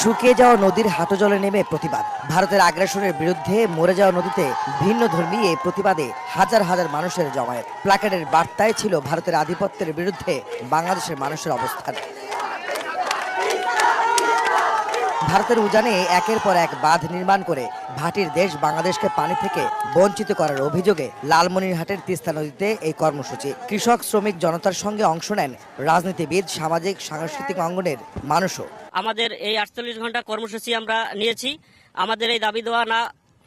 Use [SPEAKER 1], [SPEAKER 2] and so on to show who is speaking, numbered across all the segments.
[SPEAKER 1] শুকিয়ে যাওয়া নদীর হাঁটু জলে নেমে প্রতিবাদ। ভারতের আগ্রাসনের বিরুদ্ধে মরে যাওয়া নদীতে ভিন্ন ধর্মী এই প্রতিবাদে হাজার হাজার মানুষের জমায়েত। প্লাকার্ডের বার্তায় ছিল ভারতের আধিপত্যের বিরুদ্ধে বাংলাদেশের মানুষের অবস্থান। ভারতের উজানে একের পর এক বাঁধ নির্মাণ করে ভাটির দেশ বাংলাদেশকে পানি থেকে বঞ্চিত করার অভিযোগে লালমনিরহাটের তিস্তা নদীতে এই কর্মসূচি। কৃষক শ্রমিক জনতার সঙ্গে অংশ নেন রাজনীতিবিদ সামাজিক সাংস্কৃতিক অঙ্গনের মানুষও।
[SPEAKER 2] আমাদের এই আটচল্লিশ ঘণ্টা কর্মসূচি আমরা নিয়েছি। আমাদের এই দাবি দেওয়া না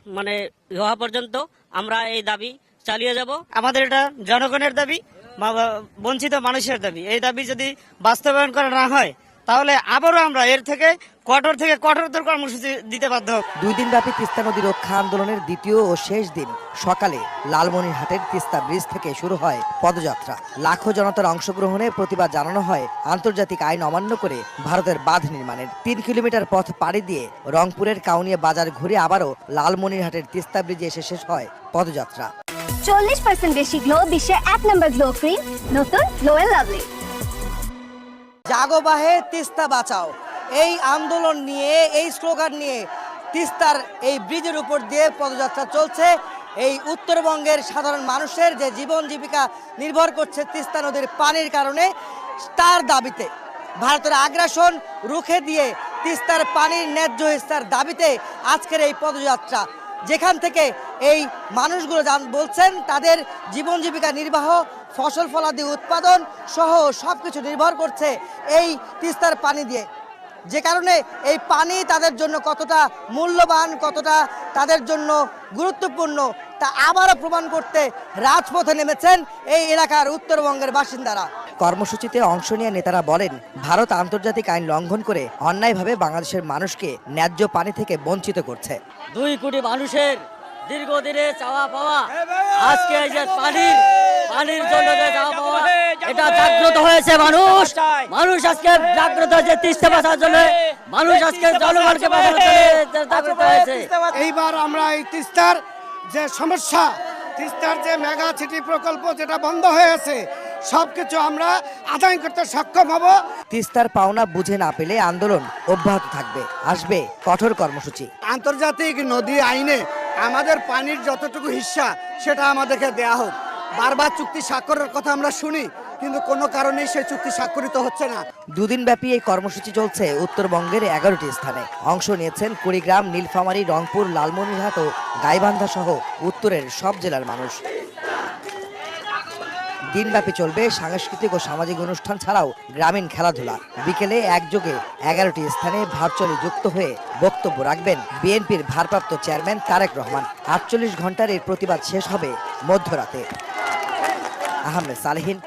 [SPEAKER 2] মানে হওয়া পর্যন্ত আমরা এই দাবি চালিয়ে যাব।
[SPEAKER 3] আমাদের এটা জনগণের দাবি বঞ্চিত মানুষের দাবি। এই দাবি যদি বাস্তবায়ন করা না হয় তাহলে আবারও আমরা এর থেকে কঠোর থেকে কঠোরতর কর্মসূচি দিতে বাধ্য
[SPEAKER 1] দুই দিনব্যাপী তিস্তা নদী রক্ষা আন্দোলনের দ্বিতীয় ও শেষ দিন। সকালে লালমনিরহাটের তিস্তা ব্রিজ থেকে শুরু হয় পদযাত্রা। লাখো জনতার অংশগ্রহণে প্রতিবাদ জানানো হয় আন্তর্জাতিক আইন অমান্য করে ভারতের বাঁধ নির্মাণের। তিন কিলোমিটার পথ পাড়ি দিয়ে রংপুরের কাউনিয়া বাজার ঘুরে আবারও লালমনিরহাটের তিস্তা ব্রিজে এসে শেষ হয় পদযাত্রা।
[SPEAKER 4] চল্লিশ পার্সেন্ট বেশি গ্লো বিশ্বের এক নম্বর গ্লো ক্রিম নতুন গ্লো এন্ড লাভলি
[SPEAKER 1] জাগো বাহে তিস্তা বাঁচাও। এই আন্দোলন নিয়ে, এই স্লোগান নিয়ে তিস্তার এই ব্রিজের উপর দিয়ে পদযাত্রা চলছে। এই উত্তরবঙ্গের সাধারণ মানুষের যে জীবন জীবিকা নির্ভর করছে তিস্তা নদীর পানির কারণে, তার দাবিতে, ভারতের আগ্রাসন রুখে দিয়ে তিস্তার পানির ন্যায্য হিস্তার দাবিতে আজকের এই পদযাত্রা যেখান থেকে এই মানুষগুলো জান, বলছেন তাদের জীবন জীবিকা নির্বাহ, ফসল ফলাদি উৎপাদন সহ সব কিছু নির্ভর করছে এই তিস্তার পানি দিয়ে। যে কারণে এই পানি তাদের জন্য কতটা মূল্যবান, কতটা তাদের জন্য গুরুত্বপূর্ণ, তা আবারও প্রমাণ করতে রাজপথে নেমেছেন এই এলাকার উত্তরবঙ্গের বাসিন্দারা। কর্মসূচিতে অংশ নিয়ে নেতারা বলেন ভারত আন্তর্জাতিক আইন লঙ্ঘন করে অন্যায়ভাবে বাংলাদেশের মানুষকে ন্যায্য পানি থেকে বঞ্চিত করছে।
[SPEAKER 2] দুই কোটি মানুষের দীর্ঘদিনে চাওয়া পাওয়া আজকে এই যে পানির পানির জন্য যে চাওয়া পাওয়া এটা জাগ্রত হয়েছে মানুষ। মানুষ আজকে জাগ্রত হয়েছে তিস্তা বাঁচার জন্য। মানুষ আজকে জন্য জাগ্রত হয়েছে।
[SPEAKER 5] এইবার আমরা এই তিস্তার যে সমস্যা তিস্তার যে মেগা সিটি প্রকল্প যেটা বন্ধ হয়ে আছে সব কিছু আমরা আদায় করতে সক্ষম হব।
[SPEAKER 1] তিস্তার পাওনা বুঝে না পেলে আন্দোলন অব্যাহত থাকবে আসবে কঠোর কর্মসূচি।
[SPEAKER 5] আন্তর্জাতিক নদী আইনে আমাদের পানির যতটুকু হিস্সা সেটা আমাদেরকে দেয়া হোক। বারবার চুক্তি স্বাক্ষরের কথা আমরা শুনি কিন্তু কোনো কারণেই সেই চুক্তি স্বাক্ষরিত হচ্ছে না।
[SPEAKER 1] দুদিন ব্যাপী এই কর্মসূচি চলছে উত্তরবঙ্গের এগারোটি স্থানে। অংশ নিয়েছেন কুড়িগ্রাম নীলফামারী রংপুর লালমনিরহাট ও গাইবান্ধা সহ উত্তরের সব জেলার মানুষ। দিনব্যাপী চলবে সাংস্কৃতিক ও সামাজিক অনুষ্ঠান ছাড়াও গ্রামীণ খেলাধুলা। বিকেলে একযোগে এগারোটি স্থানে ভার্চুয়ালি যুক্ত হয়ে বক্তব্য রাখবেন বিএনপির ভারপ্রাপ্ত চেয়ারম্যান তারেক রহমান। আটচল্লিশ ঘণ্টার এর প্রতিবাদ শেষ হবে মধ্যরাতে। আহমেদ সালেহিন